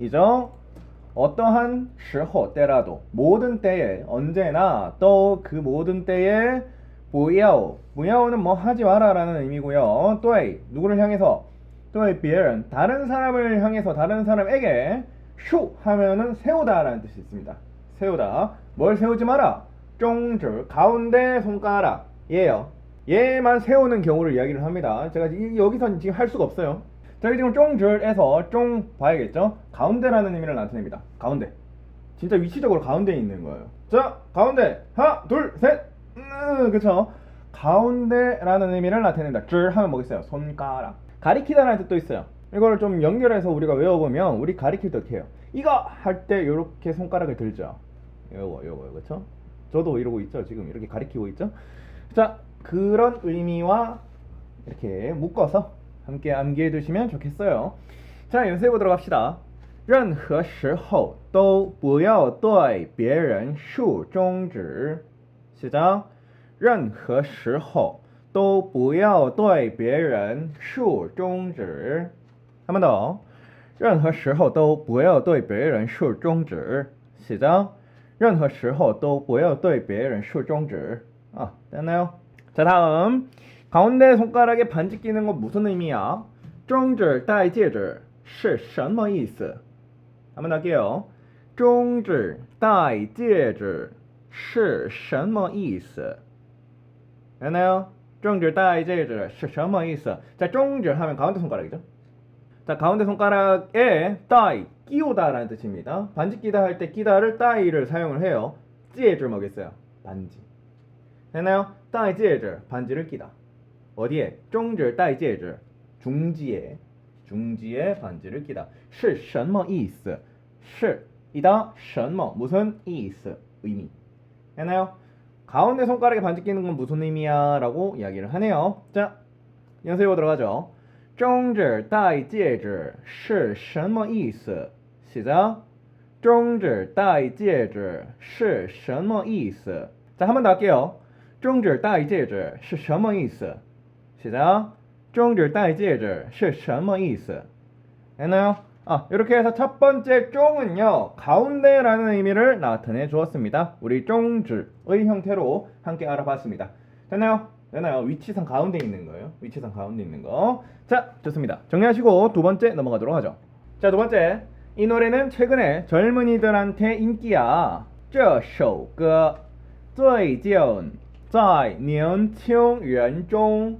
이죠? 어떠한 时候 때라도 모든 때에 언제나 또 그 모든 때에 부야오 부야오는 뭐 하지 마라라는 의미고요. 또에 누구를 향해서 또 비엘 다른 사람을 향해서 다른 사람에게 쇼 하면은 세우다라는 뜻이 있습니다. 세우다 뭘 세우지 마라. 쫑줄 가운데 손가락 예요. 얘만 세우는 경우를 이야기를 합니다. 제가 여기선 지금 할 수가 없어요. 자, 지금 쫑줄에서 쫑 봐야겠죠? 가운데라는 의미를 나타냅니다. 가운데. 진짜 위치적으로 가운데에 있는 거예요. 자, 가운데. 하나, 둘, 셋. 음, 그쵸? 가운데라는 의미를 나타낸다. 줄 하면 뭐겠어요? 손가락. 가리키다라는 뜻도 있어요. 이걸 좀 연결해서 우리가 외워보면 우리 가리킬 때 어떻게 해요? 이거 할 때 이렇게 손가락을 들죠. 요거, 요거, 그쵸? 저도 이러고 있죠. 지금 이렇게 가리키고 있죠. 자, 그런 의미와 이렇게 묶어서 함께 암기해 두시면 좋겠어요. 자, 연습해 보도록 합시다. 任何时候都不要对别人竖中指。 시작. 任何时候都不要对别人竖中指。 한 번 더. 任何时候都不要对别人竖中指。 시작. 任何时候都不要对别人竖中指. 아, 됐나요? 자, 다음. 가운데 손가락에 반지 끼는 건 무슨 의미야? 中指戴戒指是什么意思? 한번 할게요. 中指戴戒指是什么意思? 됐나요? 中指戴戒指是什么意思? 자, 中指 하면 가운데 손가락이죠. 자, 가운데 손가락에 따이 끼우다라는 뜻입니다. 반지 끼다 할 때 끼다를 따이를 사용을 해요. 戒指 뭐겠어요? 반지. 됐나요? 戴戒指 반지를 끼다. 어디에? 中指戴戒指 중지에 중지에 반지를 끼다. 是什么意思?是 이다 什么 무슨 意思 의미. 했나요? 가운데 손가락에 반지 끼는 건 무슨 의미야? 라고 이야기를 하네요. 자, 연습해 보도록 하죠. 中指戴戒指是什么意思? 시작. 中指戴戒指是什么意思? 자, 한 번 더 할게요. 中指戴戒指是什么意思? 시작. 中指戴戒指是什么意思? 했나요? 아, 이렇게 해서 첫 번째 쫑은요, 가운데라는 의미를 나타내 주었습니다. 우리 쫑즈의 형태로 함께 알아봤습니다. 됐나요? 됐나요? 위치상 가운데 있는 거예요. 위치상 가운데 있는 거. 자, 좋습니다. 정리하시고 두 번째 넘어가도록 하죠. 자, 두 번째. 이 노래는 최근에 젊은이들한테 인기야. 这首歌最近在年轻人中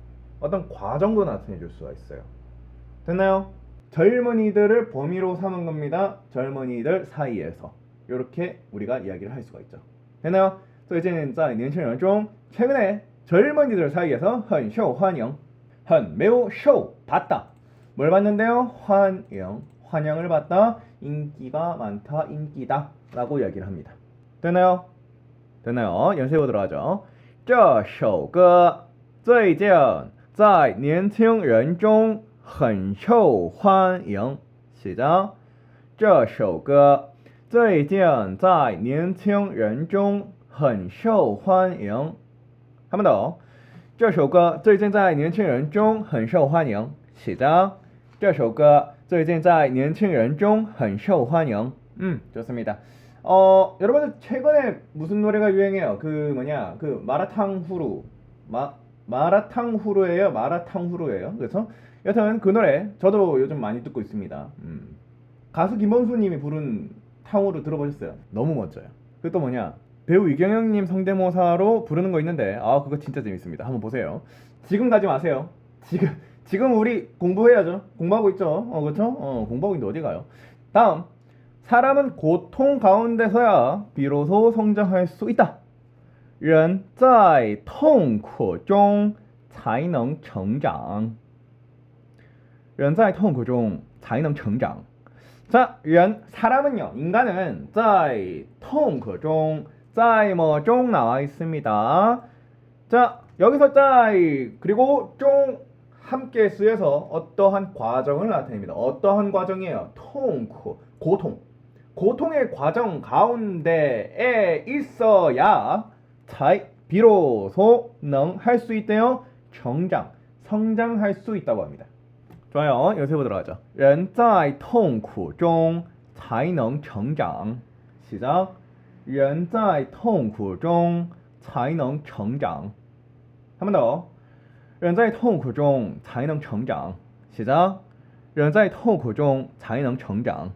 어떤 과정도 나타내 줄 수가 있어요. 됐나요? 젊은이들을 범위로 삼은 겁니다. 젊은이들 사이에서 이렇게 우리가 이야기를 할 수가 있죠. 됐나요? 最近在年轻人中 최근에 젊은이들 사이에서 很受欢迎很 매우 show 받다 뭘 받는데요? 환영 환영을 받다 인기가 많다 인기다 라고 이야기를 합니다. 됐나요? 됐나요? 연습해 보도록 하죠. 这首歌最近 在年轻人中很受欢迎。시작。这首歌最近在年轻人中很受欢迎。한번 더。 这首歌最近在年轻人中很受欢迎。시작。这首歌最近在年轻人中很受欢迎。 음, 좋습니다. 어, 여러분들 최근에 무슨 노래가 유행해요? 그 뭐냐? 그 마라탕 후루. 마 마라탕 후루예요. 마라탕 후루예요. 그래서 여튼 그 노래 저도 요즘 많이 듣고 있습니다. 음. 가수 김범수 님이 부른 탕후루 들어보셨어요? 너무 멋져요. 그또 뭐냐? 배우 이경영님 성대모사로 부르는 거 있는데 아 그거 진짜 재밌습니다. 한번 보세요. 지금 가지 마세요. 지금 지금 우리 공부해야죠. 공부하고 있죠. 어 그렇죠? 어 공부하고 있는데 어디 가요? 다음 사람은 고통 가운데서야 비로소 성장할 수 있다. 人在痛苦中才能成长。人在痛苦中才能成长。 자, 人 사람은요. 인간은 在痛苦中 在 뭐종 나와 있습니다. 자, 여기서 在 그리고 종 함께 쓰여서 어떠한 과정을 나타냅니다. 어떠한 과정이에요? 통쿠 고통. 고통의 과정 가운데에 있어야 잘 비로소 능 할 수 있대요. 정장, 성장할 수 있다고 합니다. 좋아요. 여기서 보도록 하죠. 人在痛苦中才能成长. 시작. 人在痛苦中才能成长. 한 번 더. 人在痛苦中才能成长. 시작. 人在痛苦中才能成长.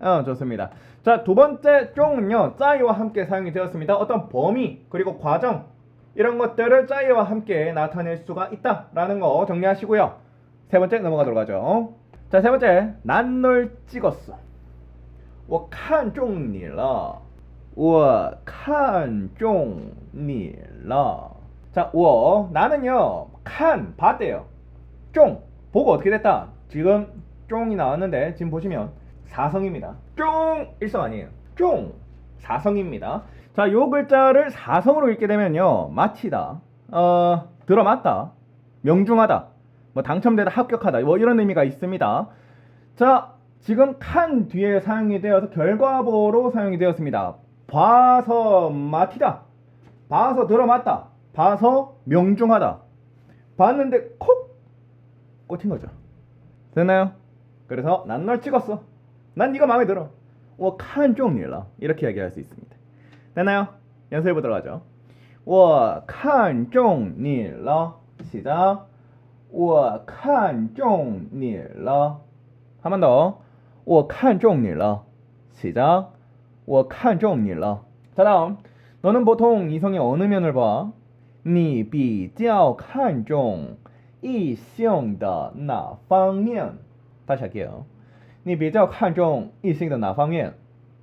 아, 좋습니다. 자, 두 번째 종은요. 짜이와 함께 사용이 되었습니다. 어떤 범위 그리고 과정 이런 것들을 짜이와 함께 나타낼 수가 있다라는 거 정리하시고요. 세 번째 넘어가도록 하죠. 자, 세 번째. 난 널 찍었어. 我看中你了.我看中你了. 자, 我 나는요. 칸 봤대요. 쫑 보고 어떻게 됐다? 지금 쫑이 나왔는데 지금 보시면 사성입니다. 쫑 일성 아니에요. 쫑 사성입니다. 자, 요 글자를 사성으로 읽게 되면요. 마치다. 어, 들어맞다. 명중하다. 뭐 당첨되다, 합격하다. 뭐 이런 의미가 있습니다. 자, 지금 칸 뒤에 사용이 되어서 결과보로 사용이 되었습니다. 봐서 마티다. 봐서 들어맞다. 봐서 명중하다. 봤는데 콕 꽂힌 거죠. 됐나요? 그래서 난 널 찍었어. 난 네가 마음에 들어. 我看中你了. 이렇게 이야기할 수 있습니다. 됐나요? 연습해 보도록 하죠. 我看中你了. 시작. 我看中你了. 한 번 더. 我看中你了. 시작. 我看中你了. 자 다음. 너는 보통 이성의 어느 면을 봐? 你比较看重异性的哪方面? 다시 할게요. 你比较看重异性的哪方面?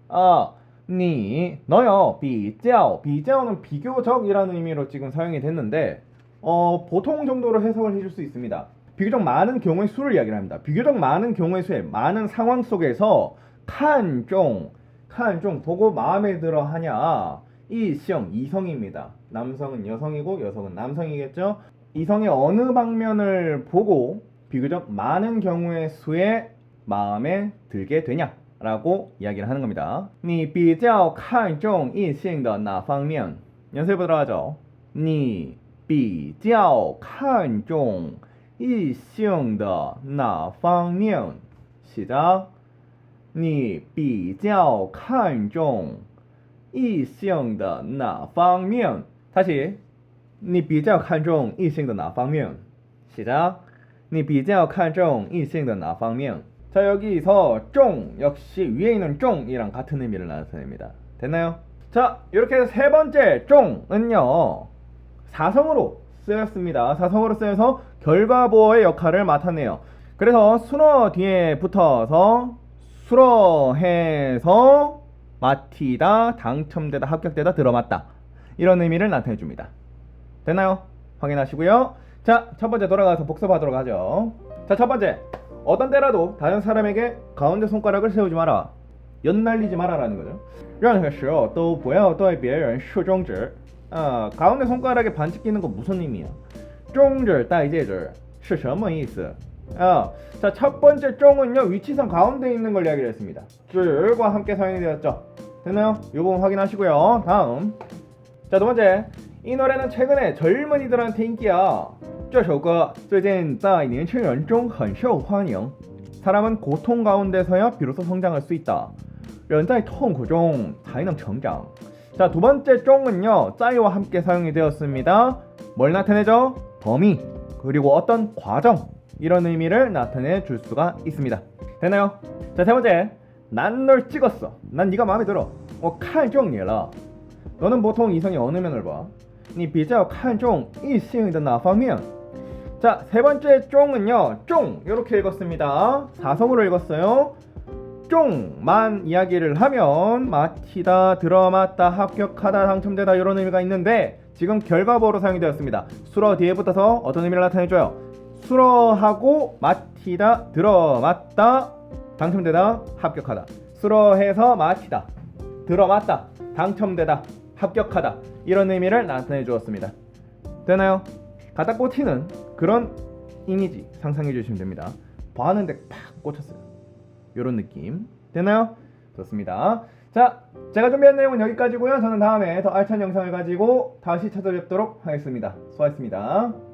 아, 你 너요. 比较 비교는 비교적이라는 의미로 지금 사용이 됐는데 어, 보통 정도로 해석을 해줄 수 있습니다. 비교적 많은 경우의 수를 이야기를 합니다. 비교적 많은 경우의 수에 많은 상황 속에서 칸종, 칸종 보고 마음에 들어 하냐 이성, 이성입니다. 남성은 여성이고 여성은 남성이겠죠. 이성의 어느 방면을 보고 비교적 많은 경우의 수에 마음에 들게 되냐라고 이야기를 하는 겁니다. 你比较看重异性的哪方面? 연습해 보도록 하죠. 你比较看重异性的哪方面? 시작. 你比较看重异性的哪方面? 다시. 你比较看重异性的哪方面? 시작. 你比较看重异性的哪方面? 자 여기서 쫑 역시 위에 있는 쫑이랑 같은 의미를 나타냅니다. 됐나요? 자 이렇게 해서 세 번째 쫑은요 사성으로 쓰였습니다. 사성으로 쓰여서 결과보어의 역할을 맡았네요. 그래서 순어 뒤에 붙어서 수러해서 마티다, 당첨되다, 합격되다, 들어맞다 이런 의미를 나타내 줍니다. 됐나요? 확인하시고요. 자, 첫 번째 돌아가서 복습하도록 하죠. 자, 첫 번째. 어떤 때라도 다른 사람에게 가운데 손가락을 세우지 마라. 연날리지 마라라는 거죠. 任何时候都不要对别人竖中指. 아, 가운데 손가락에 반지 끼는 거 무슨 의미야? 中指戴戒指是什么意思? 아, 자, 첫 번째 쫑은요, 위치상 가운데 있는 걸 이야기를 했습니다. 줄과 함께 사용이 되었죠. 됐나요? 이 부분 확인하시고요. 다음. 자, 두 번째. 이 노래는 최근에 젊은이들한테 인기야. 这首歌最近在年轻人中很受欢迎. 사람은 고통 가운데서야 비로소 성장할 수 있다. 人在痛苦中才能成长. 자, 두 번째 쫑은요, 짜이와 함께 사용이 되었습니다. 뭘 나타내죠? 범위, 그리고 어떤 과정, 이런 의미를 나타내 줄 수가 있습니다. 됐나요? 자, 세 번째. 난 널 찍었어. 난 네가 마음에 들어. 我看中你了. 너는 보통 이성이 어느 면을 봐? 你比较看重异性的哪方面? 자, 세 번째 쫑은요. 쫑 이렇게 읽었습니다. 사성으로 읽었어요. 쫑만 이야기를 하면 마티다, 들어맞다, 합격하다, 당첨되다 이런 의미가 있는데 지금 결과보로 사용이 되었습니다. 수러 뒤에 붙어서 어떤 의미를 나타내줘요? 수러하고 마티다, 들어맞다, 당첨되다, 합격하다. 수러해서 마티다, 들어맞다, 당첨되다, 합격하다 이런 의미를 나타내 주었습니다. 되나요? 갖다 꽂히는 그런 이미지 상상해 주시면 됩니다. 봤는데 팍 꽂혔어요. 이런 느낌 되나요? 좋습니다. 자, 제가 준비한 내용은 여기까지고요. 저는 다음에 더 알찬 영상을 가지고 다시 찾아뵙도록 하겠습니다. 수고하셨습니다.